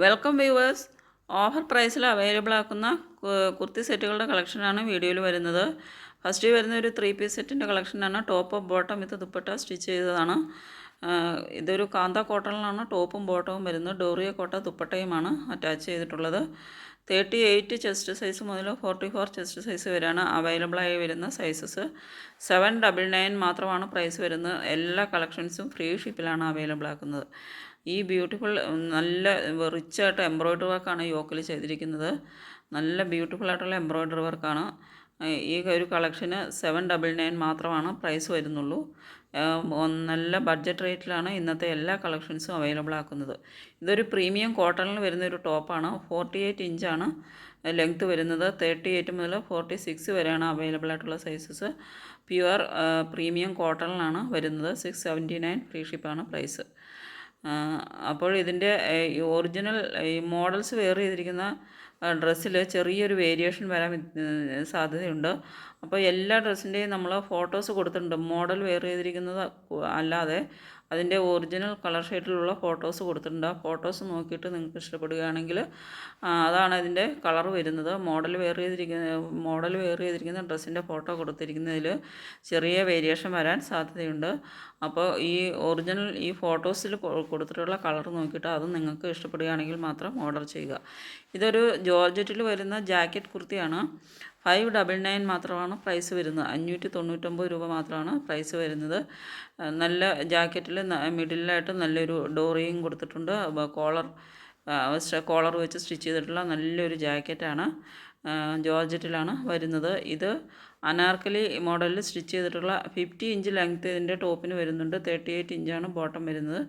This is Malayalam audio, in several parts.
വെൽക്കം വ്യൂവേഴ്സ് ഓഫർ പ്രൈസിൽ അവൈലബിൾ ആക്കുന്ന കുർത്തി സെറ്റുകളുടെ കളക്ഷനാണ് വീഡിയോയിൽ വരുന്നത്. ഫസ്റ്റ് വരുന്ന ഒരു ത്രീ പീസ് സെറ്റിന്റെ കളക്ഷനാണ് top bottom with dupatta stitch ചെയ്തതാണ്. ഇതൊരു കാന്ത കോട്ടണിലാണ്. ടോപ്പും ബോട്ടവും വരുന്നത്. ഡോറിയ കോട്ട ദുപ്പട്ടയുമാണ് അറ്റാച്ച് ചെയ്തിട്ടുള്ളത്. തേർട്ടി എയ്റ്റ് ചെസ്റ്റ് സൈസ് മുതൽ ഫോർട്ടി ഫോർ ചെസ്റ്റ് സൈസ് വരെയാണ് അവൈലബിൾ ആയി വരുന്ന സൈസസ് സെവൻ ഡബിൾ നയൻ മാത്രമാണ് പ്രൈസ് വരുന്നത്. എല്ലാ കളക്ഷൻസും ഫ്രീ ഷിപ്പിലാണ് അവൈലബിൾ ആക്കുന്നത്. ഈ ബ്യൂട്ടിഫുൾ നല്ല റിച്ചായിട്ട് എംബ്രോയ്ഡറി വർക്കാണ് യോക്കിൽ ചെയ്തിരിക്കുന്നത്. നല്ല ബ്യൂട്ടിഫുൾ ആയിട്ടുള്ള എംബ്രോയ്ഡറി വർക്കാണ്. ഈ ഒരു കളക്ഷന് സെവൻ ഡബിൾ നയൻ മാത്രമാണ് പ്രൈസ് വരുന്നുള്ളൂ. നല്ല ബഡ്ജറ്റ് റേറ്റിലാണ് ഇന്നത്തെ എല്ലാ കളക്ഷൻസും അവൈലബിൾ ആക്കുന്നത്. ഇതൊരു പ്രീമിയം കോട്ടണിൽ വരുന്ന ഒരു ടോപ്പാണ്. ഫോർട്ടി എയ്റ്റ് ഇഞ്ചാണ് ലെങ്ത്ത് വരുന്നത്. തേർട്ടി എയ്റ്റ് മുതൽ ഫോർട്ടി സിക്സ് വരെയാണ് അവൈലബിൾ ആയിട്ടുള്ള സൈസസ്. പ്യുവർ പ്രീമിയം കോട്ടണിലാണ് വരുന്നത്. സിക്സ് സെവന്റി നയൻ ഫ്രീ ഷിപ്പാണ് പ്രൈസ്. അപ്പോൾ ഇതിന്റെ ഒറിജിനൽ ഈ മോഡൽസ് വെയർ ചെയ്തിരിക്കുന്ന ഡ്രസ്സിൽ ചെറിയൊരു വേരിയേഷൻ വരാൻ സാധ്യതയുണ്ട്. അപ്പോൾ എല്ലാ ഡ്രസ്സിന്റെയും നമ്മൾ ഫോട്ടോസ് കൊടുത്തിട്ടുണ്ട്. മോഡൽ വെയർ ചെയ്തിരിക്കുന്നത് അല്ലാതെ അതിന്റെ ഒറിജിനൽ കളർ ഷെയ്ഡിലുള്ള ഫോട്ടോസ് കൊടുത്തിട്ടുണ്ട്. ആ ഫോട്ടോസ് നോക്കിയിട്ട് നിങ്ങൾക്ക് ഇഷ്ടപ്പെടുകയാണെങ്കിൽ അതാണ് അതിന്റെ കളർ വരുന്നത്. മോഡൽ വെയർ ചെയ്തിരിക്കുന്ന മോഡൽ വെയർ ചെയ്തിരിക്കുന്ന ഡ്രസ്സിന്റെ ഫോട്ടോ കൊടുത്തിരിക്കുന്നതിൽ ചെറിയ വേരിയേഷൻ വരാൻ സാധ്യതയുണ്ട്. അപ്പോൾ ഈ ഒറിജിനൽ ഈ ഫോട്ടോസിൽ കൊടുത്തിട്ടുള്ള കളർ നോക്കിയിട്ട് അത് നിങ്ങൾക്ക് ഇഷ്ടപ്പെടുകയാണെങ്കിൽ മാത്രം ഓർഡർ ചെയ്യുക. ഇതൊരു ജോർജറ്റിൽ വരുന്ന ജാക്കറ്റ് കുർത്തിയാണ്. ഫൈവ് ഡബിൾ നയൻ മാത്രമാണ് പ്രൈസ് വരുന്നത്. അഞ്ഞൂറ്റി തൊണ്ണൂറ്റൊമ്പത് രൂപ മാത്രമാണ് പ്രൈസ് വരുന്നത്. നല്ല ജാക്കറ്റിൽ മിഡിലായിട്ട് നല്ലൊരു ഡോറിയും കൊടുത്തിട്ടുണ്ട്. കോളർ കോളർ വെച്ച് സ്റ്റിച്ച് ചെയ്തിട്ടുള്ള നല്ലൊരു ജാക്കറ്റാണ്. ജോർജറ്റിലാണ് വരുന്നത്. ഇത് അനാർക്കലി മോഡലിൽ സ്റ്റിച്ച് ചെയ്തിട്ടുള്ള ഫിഫ്റ്റി ഇഞ്ച് ലെങ്ത്ത് ഇതിന്റെ ടോപ്പിന് വരുന്നുണ്ട്. തേർട്ടി എയ്റ്റ് ഇഞ്ചാണ് ബോട്ടം വരുന്നത്.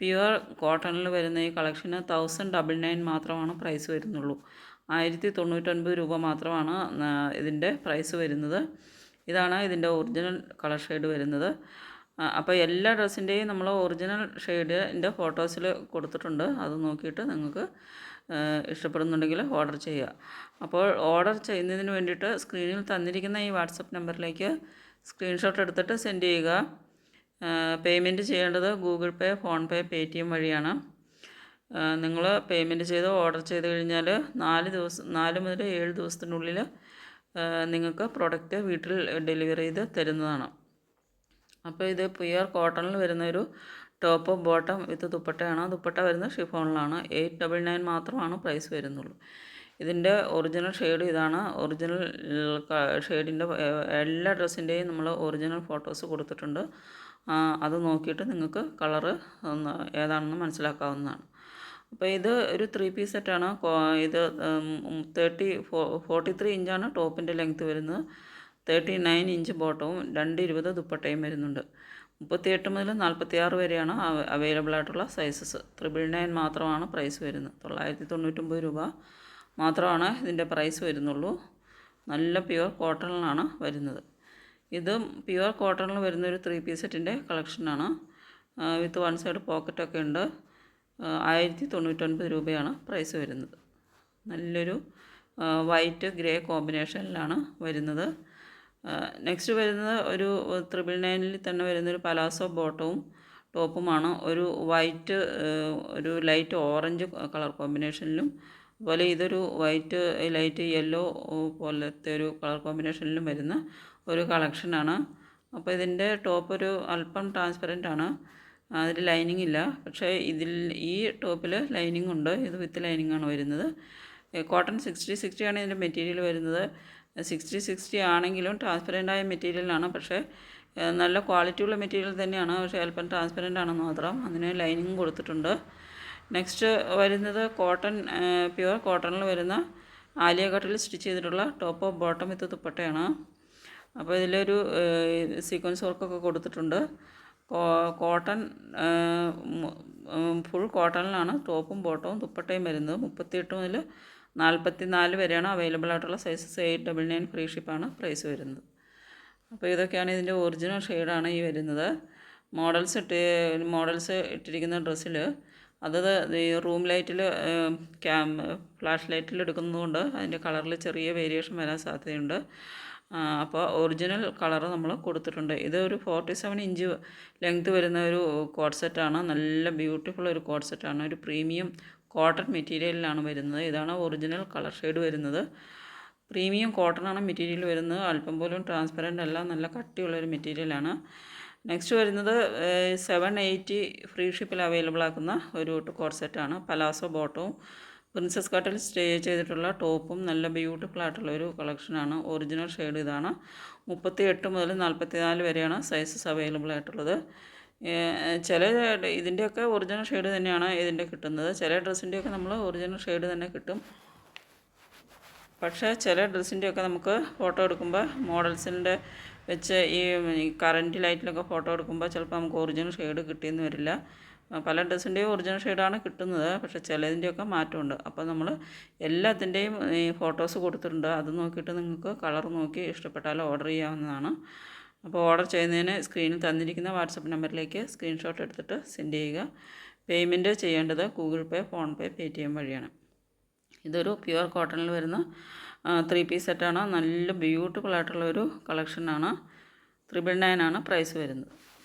പ്യുവർ കോട്ടണിൽ വരുന്ന ഈ കളക്ഷന് തൗസൻഡ് ഡബിൾ നയൻ മാത്രമാണ് പ്രൈസ് വരുന്നുള്ളൂ. ആയിരത്തി തൊണ്ണൂറ്റൊൻപത് രൂപ മാത്രമാണ് ഇതിന്റെ പ്രൈസ് വരുന്നത്. ഇതാണ് ഇതിന്റെ ഒറിജിനൽ കളർ ഷെയ്ഡ് വരുന്നത്. അപ്പോൾ എല്ലാ ഡ്രസ്സിന്റെയും നമ്മൾ ഒറിജിനൽ ഷെയ്ഡിന്റെ ഫോട്ടോസിൽ കൊടുത്തിട്ടുണ്ട്. അത് നോക്കിയിട്ട് നിങ്ങൾക്ക് ഇഷ്ടപ്പെടുന്നുണ്ടെങ്കിൽ ഓർഡർ ചെയ്യുക. അപ്പോൾ ഓർഡർ ചെയ്യുന്നതിന് വേണ്ടിയിട്ട് സ്ക്രീനിൽ തന്നിരിക്കുന്ന ഈ വാട്സപ്പ് നമ്പറിലേക്ക് സ്ക്രീൻഷോട്ട് എടുത്തിട്ട് സെൻഡ് ചെയ്യുക. പേയ്മെന്റ് ചെയ്യേണ്ടത് Google Pay phone Paytm വഴിയാണ് നിങ്ങൾ പേയ്മെന്റ് ചെയ്ത് ഓർഡർ ചെയ്ത് കഴിഞ്ഞാൽ നാല് ദിവസം നാല് മുതൽ ഏഴ് ദിവസത്തിനുള്ളിൽ നിങ്ങൾക്ക് പ്രൊഡക്റ്റ് വീട്ടിൽ ഡെലിവറി ചെയ്ത് തരുന്നതാണ്. അപ്പോൾ ഇത് പ്യുവർ കോട്ടണിൽ വരുന്ന ഒരു ടോപ്പ് ബോട്ടം വിത്ത് ദുപ്പട്ടയാണ്. ദുപ്പട്ട വരുന്നത് ഷിഫോണിലാണ്. എയ്റ്റ് ഡബിൾ നയൻ മാത്രമാണ് പ്രൈസ് വരുന്നുള്ളൂ. ഇതിന്റെ ഒറിജിനൽ ഷെയ്ഡ് ഇതാണ്. ഒറിജിനൽ ഷെയ്ഡിന്റെ എല്ലാ ഡ്രസ്സിന്റെയും നമ്മൾ ഒറിജിനൽ ഫോട്ടോസ് കൊടുത്തിട്ടുണ്ട്. അത് നോക്കിയിട്ട് നിങ്ങൾക്ക് കളറ് ഏതാണെന്ന് മനസ്സിലാക്കാവുന്നതാണ്. അപ്പോൾ ഇത് ഒരു ത്രീ പീസ് സെറ്റാണ് ഇത് തേർട്ടി ഫോ ഫോർട്ടി ത്രീ ഇഞ്ചാണ് ടോപ്പിന്റെ ലെങ്ത്ത് വരുന്നത്. തേർട്ടി നയൻ ഇഞ്ച് ബോട്ടവും രണ്ട് ഇരുപത് ദുപ്പട്ടയും വരുന്നുണ്ട്. മുപ്പത്തിയെട്ട് മുതൽ നാൽപ്പത്തി ആറ് വരെയാണ് അവൈലബിൾ ആയിട്ടുള്ള സൈസസ് ത്രിബിൾ നയൻ മാത്രമാണ് പ്രൈസ് വരുന്നത്. തൊള്ളായിരത്തി തൊണ്ണൂറ്റൊമ്പത് രൂപ. മാത്രമാണ് ഇതിന്റെ പ്രൈസ് വരുന്നുള്ളൂ. നല്ല പ്യുവർ കോട്ടണിലാണ് വരുന്നത്. ഇത് പ്യുവർ കോട്ടണിൽ വരുന്ന ഒരു ത്രീ പീസ് സെറ്റിന്റെ കളക്ഷനാണ് വിത്ത് വൺ സൈഡ് പോക്കറ്റൊക്കെ ഉണ്ട്. ആയിരത്തി തൊണ്ണൂറ്റൊൻപത് രൂപയാണ് പ്രൈസ് വരുന്നത്. നല്ലൊരു വൈറ്റ് ഗ്രേ കോമ്പിനേഷനിലാണ് വരുന്നത്. നെക്സ്റ്റ് വരുന്നത് ഒരു ത്രിബിൾ നയനിൽ തന്നെ വരുന്നൊരു പലാസോ ബോട്ടവും ടോപ്പുമാണ് ഒരു വൈറ്റ് ഒരു ലൈറ്റ് ഓറഞ്ച് കളർ കോമ്പിനേഷനിലും അതുപോലെ ഇതൊരു വൈറ്റ് ലൈറ്റ് യെല്ലോ പോലത്തെ ഒരു കളർ കോമ്പിനേഷനിലും വരുന്ന ഒരു കളക്ഷനാണ്. അപ്പോൾ ഇതിന്റെ ടോപ്പ് ഒരു അല്പം ട്രാൻസ്പെറന്റ് ആണ്. അതിൽ ലൈനിങ് ഇല്ല. പക്ഷേ ഇതിൽ ഈ ടോപ്പിൽ ലൈനിങ് ഉണ്ട്. ഇത് വിത്ത് ലൈനിങ് ആണ് വരുന്നത്. കോട്ടൺ സിക്സ്റ്റി സിക്സ്റ്റി ആണ് ഇതിന്റെ മെറ്റീരിയൽ വരുന്നത്. സിക്സ്റ്റി സിക്സ്റ്റി ആണെങ്കിലും ട്രാൻസ്പെറന്റ് ആയ മെറ്റീരിയലാണ് പക്ഷേ നല്ല ക്വാളിറ്റിയുള്ള മെറ്റീരിയൽ തന്നെയാണ്. പക്ഷേ അല്പം ട്രാൻസ്പെറന്റ് ആണെന്ന് മാത്രം. അതിന് ലൈനിങ് കൊടുത്തിട്ടുണ്ട്. നെക്സ്റ്റ് വരുന്നത് കോട്ടൺ പ്യുവർ കോട്ടണിൽ വരുന്ന ആലിയ കട്ടിൽ സ്റ്റിച്ച് ചെയ്തിട്ടുള്ള ടോപ്പ് ഓഫ് ബോട്ടം വിത്ത് ദുപ്പട്ടയാണ്. അപ്പോൾ ഇതിലൊരു സീക്വൻസ് വർക്കൊക്കെ കൊടുത്തിട്ടുണ്ട്. കോട്ടൺ ഫുൾ കോട്ടണിലാണ് ടോപ്പും ബോട്ടവും ദുപ്പട്ടയും വരുന്നത്. മുപ്പത്തിയെട്ട് മുതൽ നാൽപ്പത്തി നാല് വരെയാണ് അവൈലബിൾ ആയിട്ടുള്ള sizes eight double nine free ഷിപ്പാണ് price വരുന്നത്. അപ്പോൾ ഇതൊക്കെയാണ് ഇതിന്റെ ഒറിജിനൽ ഷെയ്ഡാണ് ഈ വരുന്നത്. മോഡൽസ് ഇട്ട് മോഡൽസ് ഇട്ടിരിക്കുന്ന ഡ്രസ്സിൽ അത് ഈ റൂം ലൈറ്റിൽ ക്യാം ഫ്ലാഷ് ലൈറ്റിൽ എടുക്കുന്നതുകൊണ്ട് അതിന്റെ കളറിൽ ചെറിയ വേരിയേഷൻ വരാൻ സാധ്യതയുണ്ട്. അപ്പോൾ ഒറിജിനൽ കളർ നമ്മൾ കൊടുത്തിട്ടുണ്ട്. ഇത് ഒരു ഫോർട്ടി സെവൻ ഇഞ്ച് ലെങ്ത് വരുന്ന ഒരു കോഡ് സെറ്റാണ്. നല്ല ബ്യൂട്ടിഫുൾ ഒരു കോഡ് സെറ്റാണ്. ഒരു പ്രീമിയം കോട്ടൺ മെറ്റീരിയലിലാണ് വരുന്നത്. ഇതാണ് ഒറിജിനൽ കളർ ഷെയ്ഡ് വരുന്നത്. പ്രീമിയം കോട്ടൺ ആണ് മെറ്റീരിയൽ വരുന്നത്. അല്പം പോലും ട്രാൻസ്പെറന്റ് അല്ല. നല്ല കട്ടിയുള്ളൊരു മെറ്റീരിയലാണ്. നെക്സ്റ്റ് വരുന്നത് സെവൻ എയ്റ്റി ഫ്രീ ഷിപ്പിൽ അവൈലബിൾ ആക്കുന്ന ഒരു കോട്ട് സെറ്റാണ് പലാസോ ബോട്ടവും പ്രിൻസസ് കട്ടിൽ സ്റ്റേ ചെയ്തിട്ടുള്ള ടോപ്പും നല്ല ബ്യൂട്ടിഫുൾ ആയിട്ടുള്ള ഒരു കളക്ഷനാണ് ഒറിജിനൽ ഷെയ്ഡ് ഇതാണ്. മുപ്പത്തി എട്ട് മുതൽ നാൽപ്പത്തി നാല് വരെയാണ് സൈസസ് അവൈലബിൾ ആയിട്ടുള്ളത്. ചില ഇതിന്റെയൊക്കെ ഒറിജിനൽ ഷെയ്ഡ് തന്നെയാണ് ഇതിന്റെ കിട്ടുന്നത്. ചില ഡ്രസ്സിന്റെയൊക്കെ നമ്മൾ ഒറിജിനൽ ഷെയ്ഡ് തന്നെ കിട്ടും. പക്ഷേ ചില ഡ്രസ്സിന്റെയൊക്കെ നമുക്ക് ഫോട്ടോ എടുക്കുമ്പോൾ മോഡൽസിന്റെ വെച്ച് ഈ കറന്റ് ലൈറ്റിലൊക്കെ ഫോട്ടോ എടുക്കുമ്പോൾ ചിലപ്പോൾ നമുക്ക് ഒറിജിനൽ ഷെയ്ഡ് കിട്ടിയെന്ന് വരില്ല. പല ഡ്രസ്സിന്റെയും ഒറിജിനൽ ഷെയ്ഡാണ് കിട്ടുന്നത്. പക്ഷേ ചിലതിന്റെയൊക്കെ മാറ്റമുണ്ട്. അപ്പോൾ നമ്മൾ എല്ലാത്തിന്റെയും ഈ ഫോട്ടോസ് കൊടുത്തിട്ടുണ്ട്. അത് നോക്കിയിട്ട് നിങ്ങൾക്ക് കളർ നോക്കി ഇഷ്ടപ്പെട്ടാൽ ഓർഡർ ചെയ്യാവുന്നതാണ്. അപ്പോൾ ഓർഡർ ചെയ്യുന്നതിന് സ്ക്രീനിൽ തന്നിരിക്കുന്ന വാട്സപ്പ് നമ്പറിലേക്ക് സ്ക്രീൻഷോട്ട് എടുത്തിട്ട് സെൻഡ് ചെയ്യുക. പേയ്മെന്റ് ചെയ്യേണ്ടത് Google Pay PhonePe Paytm വഴിയാണ്. ഇതൊരു പ്യുവർ കോട്ടണിൽ വരുന്ന ത്രീ പീസ് സെറ്റാണ് നല്ല ബ്യൂട്ടിഫുൾ ആയിട്ടുള്ള ഒരു കളക്ഷനാണ് ത്രിബിൾ നയൻ ആണ് പ്രൈസ് വരുന്നത്.